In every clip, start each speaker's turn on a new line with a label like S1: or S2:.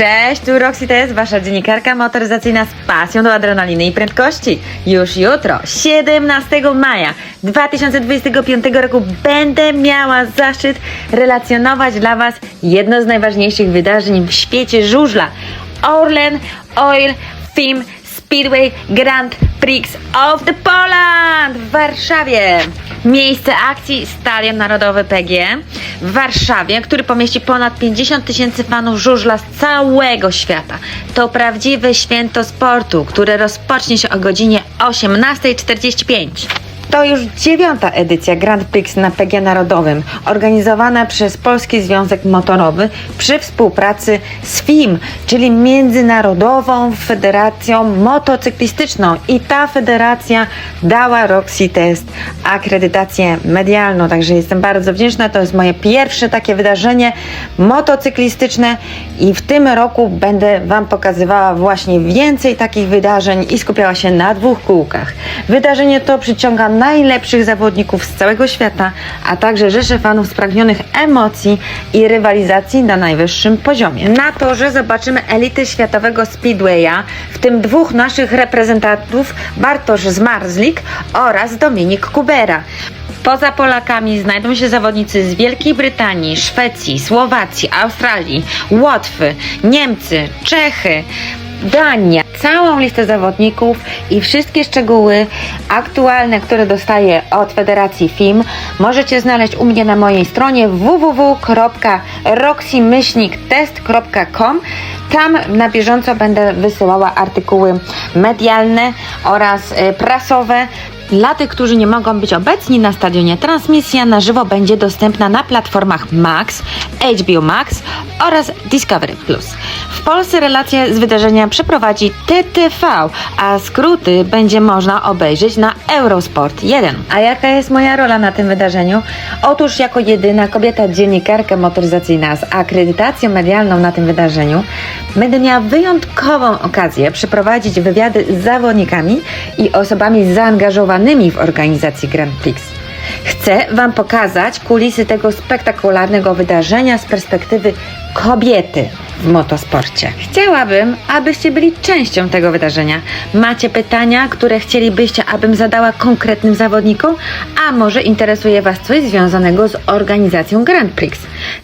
S1: Cześć, tu Roxy Test, wasza dziennikarka motoryzacyjna z pasją do adrenaliny i prędkości. Już jutro, 17 maja 2025 roku będę miała zaszczyt relacjonować dla was jedno z najważniejszych wydarzeń w świecie żużla. Orlen Oil Film Speedway Grand Prix of the Poland w Warszawie. Miejsce akcji Stadion Narodowy PG w Warszawie, który pomieści ponad 50 tysięcy fanów żużla z całego świata. To prawdziwe święto sportu, które rozpocznie się o godzinie 18.45. To już dziewiąta edycja Grand Prix na PG Narodowym, organizowana przez Polski Związek Motorowy przy współpracy z FIM, czyli Międzynarodową Federacją Motocyklistyczną. I ta federacja dała Roxy Test akredytację medialną, także jestem bardzo wdzięczna. To jest moje pierwsze takie wydarzenie motocyklistyczne i w tym roku będę Wam pokazywała właśnie więcej takich wydarzeń i skupiała się na dwóch kółkach. Wydarzenie to przyciąga najlepszych zawodników z całego świata, a także rzesze fanów spragnionych emocji i rywalizacji na najwyższym poziomie. Na torze zobaczymy elity światowego speedwaya, w tym dwóch naszych reprezentantów, Bartosz Zmarzlik oraz Dominik Kubera. Poza Polakami znajdą się zawodnicy z Wielkiej Brytanii, Szwecji, Słowacji, Australii, Łotwy, Niemcy, Czechy, Dania. Całą listę zawodników i wszystkie szczegóły aktualne, które dostaję od Federacji FIM możecie znaleźć u mnie na mojej stronie www.roxymyślniktest.com Tam na bieżąco będę wysyłała artykuły medialne oraz y, prasowe dla tych, którzy nie mogą być obecni na stadionie, transmisja na żywo będzie dostępna na platformach Max, HBO Max oraz Discovery Plus. W Polsce relacje z wydarzenia przeprowadzi TTV, a skróty będzie można obejrzeć na Eurosport 1. A jaka jest moja rola na tym wydarzeniu? Otóż jako jedyna kobieta dziennikarka motoryzacyjna z akredytacją medialną na tym wydarzeniu będę miała wyjątkową okazję przeprowadzić wywiady z zawodnikami i osobami zaangażowanymi w organizację Grand Prix. Chcę Wam pokazać kulisy tego spektakularnego wydarzenia z perspektywy kobiety w motosporcie. Chciałabym, abyście byli częścią tego wydarzenia. Macie pytania, które chcielibyście, abym zadała konkretnym zawodnikom, a może interesuje Was coś związanego z organizacją Grand Prix?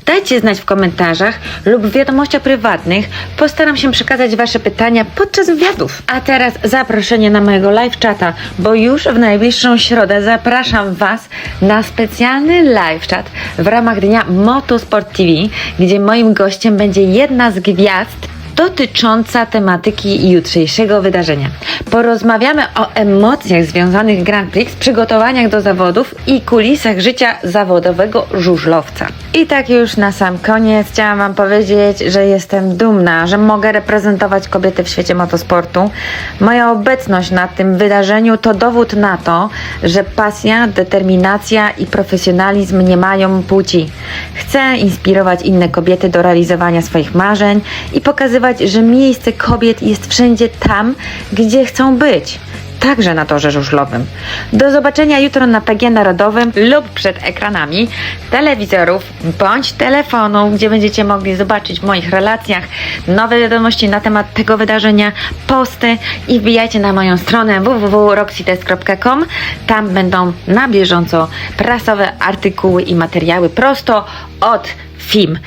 S1: Dajcie znać w komentarzach lub w wiadomościach prywatnych. Postaram się przekazać Wasze pytania podczas wywiadów. A teraz zaproszenie na mojego live chata, bo już w najbliższą środę zapraszam Was na specjalny live chat w ramach dnia Motosport TV, gdzie moim gościem będzie jedna z gwiazd dotycząca tematyki jutrzejszego wydarzenia. Porozmawiamy o emocjach związanych z Grand Prix, przygotowaniach do zawodów i kulisach życia zawodowego żużlowca. I tak już na sam koniec chciałam Wam powiedzieć, że jestem dumna, że mogę reprezentować kobiety w świecie motosportu. Moja obecność na tym wydarzeniu to dowód na to, że pasja, determinacja i profesjonalizm nie mają płci. Chcę inspirować inne kobiety do realizowania swoich marzeń i pokazywać, że miejsce kobiet jest wszędzie tam, gdzie chcą być. Także na torze żużlowym. Do zobaczenia jutro na PG Narodowym lub przed ekranami telewizorów bądź telefonu, gdzie będziecie mogli zobaczyć w moich relacjach nowe wiadomości na temat tego wydarzenia, posty i wbijajcie na moją stronę www.roxytest.com. Tam będą na bieżąco prasowe artykuły i materiały prosto od FIM.